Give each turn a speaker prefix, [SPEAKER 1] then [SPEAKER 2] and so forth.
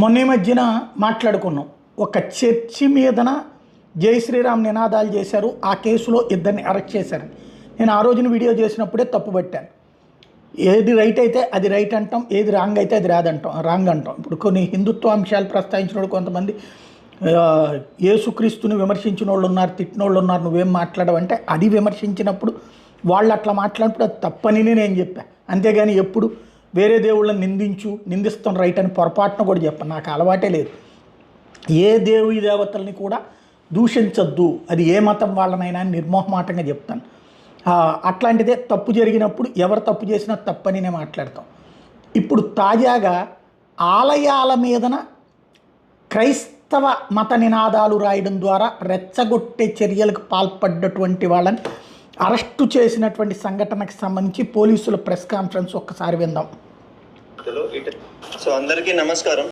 [SPEAKER 1] మొన్న ఈ మధ్యన మాట్లాడుకున్నాం. ఒక చర్చి మీదన జై శ్రీరామ్ నినాదాలు చేశారు. ఆ కేసులో ఇద్దరిని అరెస్ట్ చేశారు. నేను ఆ రోజున వీడియో చేసినప్పుడే తప్పు పట్టాను. ఏది రైట్ అయితే అది రైట్ అంటాం ఏది రాంగ్ అయితే అది రాదంటాం రాంగ్ అంటాం. ఇప్పుడు కొన్ని హిందుత్వ అంశాలు ప్రస్తావించిన వాళ్ళు కొంతమంది యేసుక్రీస్తుని విమర్శించిన వాళ్ళు ఉన్నారు తిట్టిన వాళ్ళు ఉన్నారు నువ్వేం మాట్లాడవంటే అది విమర్శించినప్పుడు వాళ్ళు అట్లా మాట్లాడినప్పుడు అది తప్పని నేను చెప్పాను అంతేగాని ఎప్పుడు వేరే దేవుళ్ళని నిందించు నిందిస్తున్న రైట్ అని పొరపాటున కూడా చెప్పను. నాకు అలవాటే లేదు. ఏ దేవి దేవతల్ని కూడా దూషించొద్దు. అది ఏ మతం వాళ్ళనైనా అని నిర్మోహమాటంగా చెప్తాను. అట్లాంటిదే తప్పు జరిగినప్పుడు ఎవరు తప్పు చేసినా తప్పని నేను మాట్లాడతాం. ఇప్పుడు తాజాగా ఆలయాల మీదన క్రైస్తవ మత నినాదాలు రాయడం ద్వారా రెచ్చగొట్టే చర్యలకు పాల్పడ్డటువంటి వాళ్ళని అరెస్టు చేసినటువంటి సంఘటనకు సంబంధించి పోలీసుల ప్రెస్ కాన్ఫరెన్స్ ఒక్కసారి విందాం.
[SPEAKER 2] సో అందరికీ నమస్కారం.